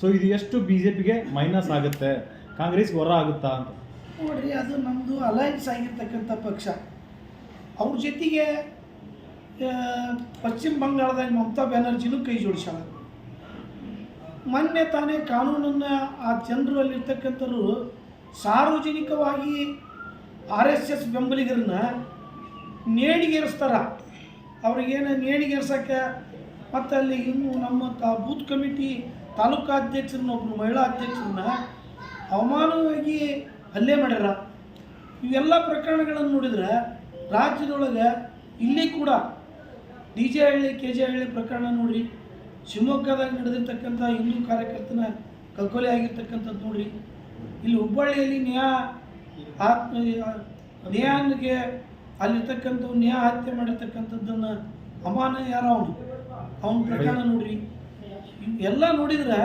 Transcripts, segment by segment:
So ಇದು ಎಷ್ಟು B J ಪಿಗೆ ಮೈನಸ್ ಆಗುತ್ತೆ? ಕಾಂಗ್ರೆಸ್ ಹೊರ ಆಗುತ್ತಾ ಅಂತ. ನೋಡ್ರಿ, ಅದು ನಮ್ಮದು ಅಲಯನ್ಸ್ ಆಗಿರ್ತಕ್ಕಂಥ ಪಕ್ಷ. ಅವ್ರ ಜೊತೆಗೆ ಪಶ್ಚಿಮ ಬಂಗಾಳದಾಗ ಮಮತಾ ಬ್ಯಾನರ್ಜಿನೂ ಕೈ ಜೋಡಿಸ್ಯಾಳ. ಮೊನ್ನೆ ತಾನೇ ಕಾನೂನನ್ನು ಆ ಜನರಲ್ಲಿರ್ತಕ್ಕಂಥವ್ರು ಸಾರ್ವಜನಿಕವಾಗಿ ಆರ್ ಎಸ್ ಎಸ್ ಬೆಂಬಲಿಗರನ್ನ ನೇಣಿಗೇರಿಸ್ತಾರ. ಅವ್ರಿಗೇನು ನೇಣಿಗೇರ್ಸಕ್ಕೆ ಮತ್ತು ಅಲ್ಲಿ ಇನ್ನು ನಮ್ಮ ತಾ ಬೂತ್ ಕಮಿಟಿ ತಾಲೂಕಾ ಅಧ್ಯಕ್ಷರನ್ನ ಒಬ್ಬರು ಮಹಿಳಾ ಅಧ್ಯಕ್ಷರನ್ನ ಅವಮಾನವಾಗಿ ಹಲ್ಲೆ ಮಾಡ್ಯಾರ. ಇವೆಲ್ಲ ಪ್ರಕರಣಗಳನ್ನು ನೋಡಿದ್ರೆ ರಾಜ್ಯದೊಳಗೆ ಇಲ್ಲಿ ಕೂಡ D J Halli, K J Halli ಪ್ರಕರಣ ನೋಡಿ ಶಿವಮೊಗ್ಗದಾಗ ನಡೆದಿರ್ತಕ್ಕಂಥ ಹಿಂದೂ ಕಾರ್ಯಕರ್ತನ ಕಲ್ಕೊಲೆ ಆಗಿರ್ತಕ್ಕಂಥದ್ದು ನೋಡಿ ಇಲ್ಲಿ ಹುಬ್ಬಳ್ಳಿಯಲ್ಲಿ ನ್ಯಾಯ ಆತ್ಮ, ನ್ಯಾಯನಿಗೆ ಅಲ್ಲಿರ್ತಕ್ಕಂಥವು ನ್ಯಾಯ ಹತ್ಯೆ ಮಾಡಿರ್ತಕ್ಕಂಥದ್ದನ್ನು ಅಮಾನ ಯಾರು ಅವನು. ಅವನ ಪ್ರಕರಣ ನೋಡ್ರಿ. ಎಲ್ಲ ನೋಡಿದ್ರೆ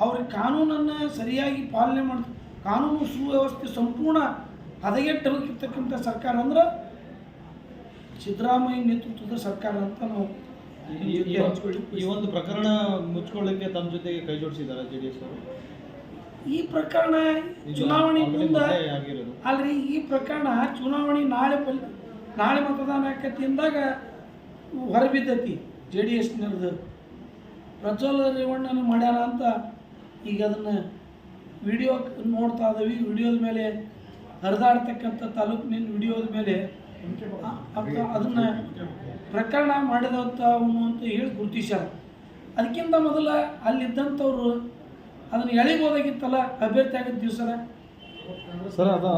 ಅವ್ರಿಗೆ ಕಾನೂನನ್ನು ಸರಿಯಾಗಿ ಪಾಲನೆ ಮಾಡ ಕಾನೂನು ಸುವ್ಯವಸ್ಥೆ ಸಂಪೂರ್ಣ ಹದಗೆಟ್ಟು ಹೋಗಿರ್ತಕ್ಕಂಥ ಸರ್ಕಾರ ಅಂದ್ರೆ ಸಿದ್ದರಾಮಯ್ಯ ನೇತೃತ್ವದ ಸರ್ಕಾರ ಅಂತ ನಾವು ಈ- ಒಂದು ಪ್ರಕರಣ ಮುಚ್ಕೊಳ್ಳಿಕ್ಕೆ ತಮ್ಮ ಜೊತೆಗೆ ಕೈ ಜೋಡಿಸಿದ್ದಾರೆ ಜೆ ಡಿ ಎಸ್ ಅವರು. ಈ ಪ್ರಕರಣ ಚುನಾವಣೆ ಮುಂದೆ ಅಲ್ರಿ ಈ ಪ್ರಕರಣ ಚುನಾವಣೆ ನಾಳೆ ಫಲ ನಾಳೆ ಮತದಾನ ಆಕತಿ ಅಂದಾಗ ಹೊರಬಿದ್ದೈತಿ ಜೆ ಡಿ ಎಸ್ನವ್ರದ್ದು ಪ್ರಜ್ವಲ್ ರೇವಣ್ಣನ ಮಾಡ್ಯಾರ ಅಂತ ಈಗ ಅದನ್ನು ವಿಡಿಯೋ ನೋಡ್ತಾ ಇದ್ದೀವಿ. ವಿಡಿಯೋದ ಮೇಲೆ ಹರಿದಾಡ್ತಕ್ಕಂಥ ತಾಲೂಕಿನ ವಿಡಿಯೋದ ಮೇಲೆ ಅದನ್ನು ಪ್ರಕರಣ ಮಾಡಿದಂಥ ಅವನು ಅಂತ ಹೇಳಿ ಗುರುತಿಸ್ಯಾರ. ಅದಕ್ಕಿಂತ ಮೊದಲು ಅಲ್ಲಿದ್ದಂಥವ್ರು ಅದನ್ನು ಎಳಿಬೋದಾಗಿತ್ತಲ್ಲ, ಅಭ್ಯರ್ಥಿ ಆಗಿದ್ದ ದಿವಸದ ಸರ್ ಅದು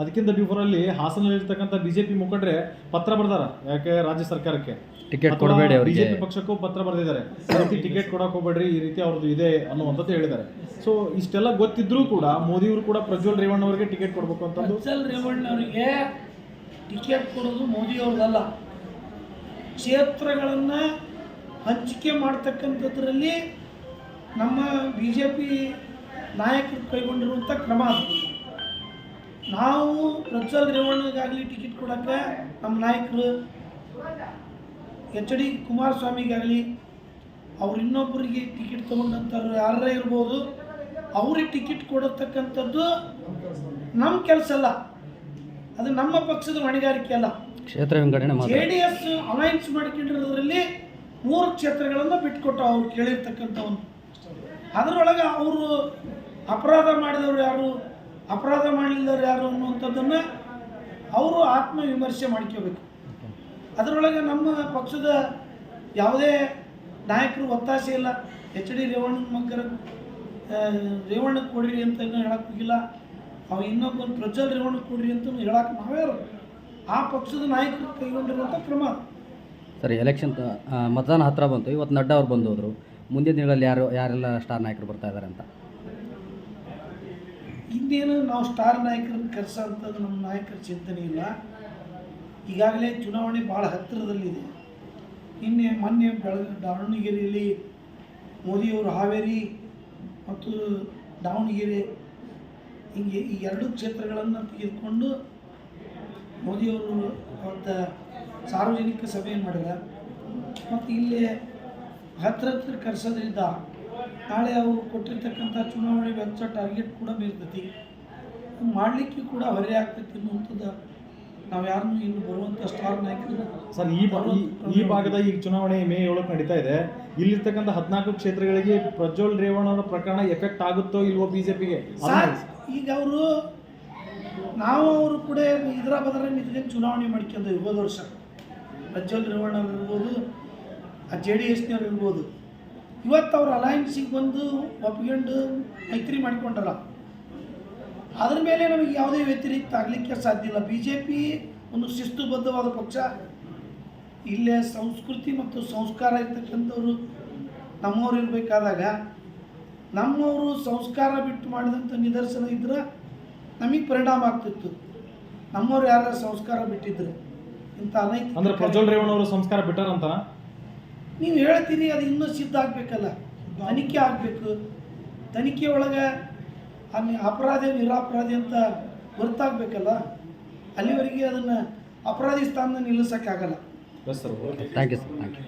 ಅದಕ್ಕಿಂತ ಬಿಫೋರ್ ಅಲ್ಲಿ ಹಾಸನಲ್ಲಿರ್ತಕ್ಕಂಥ ಬಿಜೆಪಿ ಮುಖಂಡ್ರೆ ಪತ್ರ ಬರ್ದಾರ ಯಾಕೆ ರಾಜ್ಯ ಸರ್ಕಾರಕ್ಕೆ? ಟಿಕೆಟ್ ಕೊಡಬೇಡಿ ಜೆ ಬಿಜೆಪಿ ಪಕ್ಷಕ್ಕೂ ಪತ್ರ ಬರೆದಿದ್ದಾರೆ. ಈ ರೀತಿ ಟಿಕೆಟ್ ಕೊಡಕ್ಕೆ ಹೋಗ್ಬೇಡ್ರಿ ಈ ರೀತಿ ಅವ್ರದ್ದು ಇದೆ ಅನ್ನುವಂಥದ್ದು ಹೇಳಿದ್ದಾರೆ. ಸೊ ಇಷ್ಟೆಲ್ಲ ಗೊತ್ತಿದ್ರೂ ಕೂಡ ಮೋದಿಯವರು ಕೂಡ ಪ್ರಜ್ವಲ್ ರೇವಣ್ಣ ಅವರಿಗೆ ಟಿಕೆಟ್ ಕೊಡ್ಬೇಕು ಪ್ರಜ್ವಲ್ ರೇವಣ್ಣ ಅವರಿಗೆ ಟಿಕೆಟ್ ಕೊಡೋದು ಮೋದಿ ಅವ್ರದ್ದಲ್ಲ ಕ್ಷೇತ್ರಗಳನ್ನು ಹಂಚಿಕೆ ಮಾಡ್ತಕ್ಕಂಥದ್ರಲ್ಲಿ ನಮ್ಮ ಬಿ ಜೆ ಪಿ ನಾಯಕರು ಕೈಗೊಂಡಿರುವಂಥ ಕ್ರಮ ಅದು. ನಾವು ಪ್ರಜ್ವಲ್ ರೇವಣ್ಣಗಾಗಲಿ ಟಿಕೆಟ್ ಕೊಡೋಕ್ಕೆ ನಮ್ಮ ನಾಯಕರು ಎಚ್ ಡಿ ಕುಮಾರಸ್ವಾಮಿಗಾಗಲಿ ಅವ್ರು ಇನ್ನೊಬ್ಬರಿಗೆ ಟಿಕೆಟ್ ತೊಗೊಂಡಂಥವ್ರು ಯಾರೇ ಇರ್ಬೋದು ಅವ್ರಿಗೆ ಟಿಕೆಟ್ ಕೊಡತಕ್ಕಂಥದ್ದು ನಮ್ಮ ಕೆಲಸ ಅಲ್ಲ. ಅದು ನಮ್ಮ ಪಕ್ಷದ ಹೊಣೆಗಾರಿಕೆ ಅಲ್ಲ. ಕ್ಷೇತ್ರ ವಿಂಗಡಣೆ ಜೆ ಡಿ ಎಸ್ ಅಲೈನ್ಸ್ ಮಾಡ್ಕೊಂಡಿರೋದ್ರಲ್ಲಿ ಮೂರು ಕ್ಷೇತ್ರಗಳನ್ನು ಬಿಟ್ಕೊಟ್ಟು ಅವ್ರು ಕೇಳಿರ್ತಕ್ಕಂಥವನು. ಅದರೊಳಗೆ ಅವರು ಅಪರಾಧ ಮಾಡಿದವರು ಯಾರು? ಅಪರಾಧ ಮಾಡಲಿಲ್ಲವ್ರು ಯಾರು ಅನ್ನುವಂಥದ್ದನ್ನು ಅವರು ಆತ್ಮವಿಮರ್ಶೆ ಮಾಡ್ಕೋಬೇಕು. ಅದರೊಳಗೆ ನಮ್ಮ ಪಕ್ಷದ ಯಾವುದೇ ನಾಯಕರು ಒತ್ತಾಸೆ ಇಲ್ಲ. ಎಚ್ ಡಿ ರೇವಣ್ಣ ಮಗ್ಗರ ರೇವಣ್ಣ ಕೊಡ್ರಿ ಅಂತ ಹೇಳಕ್ಕೆ ಹೋಗಿಲ್ಲ. ಅವ ಇನ್ನೊಬ್ಬ ಪ್ರಜ್ವಲ್ ರೇವಣ್ಣ ಕೊಡ್ರಿ ಅಂತ ಹೇಳಕ್ಕೆ ನಾವೇ ಆ ಪಕ್ಷದ ನಾಯಕರು ಕೈಗೊಂಡಿರುವಂಥ ಕ್ರಮ. ಸರಿ, ಎಲೆಕ್ಷನ್ ಮತದಾನ ಹತ್ತಿರ ಬಂತು. ಇವತ್ತು ನಡ್ಡಾ ಅವ್ರು ಬಂದು ಹೋದ್ರು. ಮುಂದಿನ ದಿನಗಳಲ್ಲಿ ಯಾರು, ಯಾರೆಲ್ಲ ಸ್ಟಾರ್ ನಾಯಕರು ಬರ್ತಾ ಇದ್ದಾರೆ ಅಂತ? ಇನ್ನೇನು ನಾವು ಸ್ಟಾರ್ ನಾಯಕರನ್ನು ಕರೆಸೋಂಥದ್ದು ನಮ್ಮ ನಾಯಕರ ಚಿಂತನೆ ಇಲ್ಲ. ಈಗಾಗಲೇ ಚುನಾವಣೆ ಭಾಳ ಹತ್ತಿರದಲ್ಲಿದೆ. ನಿನ್ನೆ, ಮೊನ್ನೆ ಬೆಳಗ ದಾವಣಗೆರೆಯಲ್ಲಿ ಮೋದಿಯವರು ಹಾವೇರಿ ಮತ್ತು ದಾವಣಗೆರೆ ಹಿಂಗೆ ಈ ಎರಡು ಕ್ಷೇತ್ರಗಳನ್ನು ತೆಗೆದುಕೊಂಡು ಮೋದಿಯವರು ಅವತ್ತ ಸಾರ್ವಜನಿಕ ಸಭೆ ಮಾಡಿದ. ಮತ್ತು ಇಲ್ಲಿ ಹತ್ರ ಹತ್ರ ಕರೆಸೋದ್ರಿಂದ ನಾಳೆ ಅವರು ಕೊಟ್ಟಿರ್ತಕ್ಕಂಥ ಚುನಾವಣೆ ವೆಚ್ಚ ಟಾರ್ಗೆಟ್ ಕೂಡ ಬೀರ್ತೈತಿ. ಮಾಡಲಿಕ್ಕೆ ಕೂಡ ಹೊರೆ ಆಗ್ತೈತಿ ಅನ್ನುವಂಥದ್ದು ನಾವು ಯಾರನ್ನೂ ಇನ್ನು ಬರುವಂಥ ಸ್ಟಾರ್ ನಾಯಕರನ್ನ ಸರ್ ಈ ಬಾ- ಈ- ಭಾಗದ ಈ ಚುನಾವಣೆ ಮೇ ಏಳಕ್ಕೆ ನಡೀತಾ ಇದೆ. ಇಲ್ಲಿರ್ತಕ್ಕಂಥ ಹದಿನಾಲ್ಕು ಕ್ಷೇತ್ರಗಳಿಗೆ ಪ್ರಜ್ವಲ್ ರೇವಣ್ಣ ಅವರ ಪ್ರಕರಣ ಎಫೆಕ್ಟ್ ಆಗುತ್ತೋ ಇಲ್ವೋ ಬಿಜೆಪಿಗೆ? ಪಿಗೆ ಈಗ ಅವರು ನಾವು ಅವರು ಕೂಡ ಇದರ ಬದರ ನಿಂತ್ಕೊಂಡು ಚುನಾವಣೆ ಮಾಡ್ಕೊಂಡ್ವಿ ಹೋದ ವರ್ಷ. ಪ್ರಜ್ವಲ್ ರೇವಣ್ಣ ಇರ್ಬೋದು ಆ ಜೆ ಡಿ ಎಸ್ನವ್ರು ಇರ್ಬೋದು. ಇವತ್ತು ಅವ್ರು ಅಲಯನ್ಸಿಗೆ ಬಂದು ಒಪ್ಕೊಂಡು ಮೈತ್ರಿ ಮಾಡಿಕೊಂಡ್ರಲ್ಲ ಅದ್ರ ಮೇಲೆ ನಮಗೆ ಯಾವುದೇ ವ್ಯತಿರಿಕ್ತ ಆಗಲಿಕ್ಕೆ ಸಾಧ್ಯ ಇಲ್ಲ. ಬಿ ಜೆ ಪಿ ಒಂದು ಶಿಸ್ತುಬದ್ಧವಾದ ಪಕ್ಷ. ಇಲ್ಲೇ ಸಂಸ್ಕೃತಿ ಮತ್ತು ಸಂಸ್ಕಾರ ಇರ್ತಕ್ಕಂಥವ್ರು ನಮ್ಮವ್ರು ಇರಬೇಕಾದಾಗ, ನಮ್ಮವರು ಸಂಸ್ಕಾರ ಬಿಟ್ಟು ಮಾಡಿದಂಥ ನಿದರ್ಶನ ಇದ್ರೆ ನಮಗೆ ಪರಿಣಾಮ ಆಗ್ತಿತ್ತು. ನಮ್ಮವ್ರು ಯಾರ ಸಂಸ್ಕಾರ ಬಿಟ್ಟಿದ್ರು? ಇಂಥ ಅನೈತಿಕ ಅಂದ್ರೆ ಪ್ರಜ್ವಲ್ ರೇವಣ್ಣ ಅವರು ಸಂಸ್ಕಾರ ಬಿಟ್ಟಾರಂತ ನೀವು ಹೇಳ್ತೀನಿ ಅದು ಇನ್ನೂ ಸಿದ್ಧ ಆಗಬೇಕಲ್ಲ. ತನಿಖೆ ಆಗಬೇಕು. ತನಿಖೆ ಒಳಗೆ ಅಲ್ಲಿ ಅಪರಾಧಿ ನಿರಾಪರಾಧಿ ಅಂತ ಗೊತ್ತಾಗಬೇಕಲ್ಲ? ಅಲ್ಲಿವರೆಗೆ ಅದನ್ನು ಅಪರಾಧಿ ಸ್ಥಾನದಲ್ಲಿ ನಿಲ್ಲಿಸೋಕ್ಕಾಗಲ್ಲ. Thank you sir thank you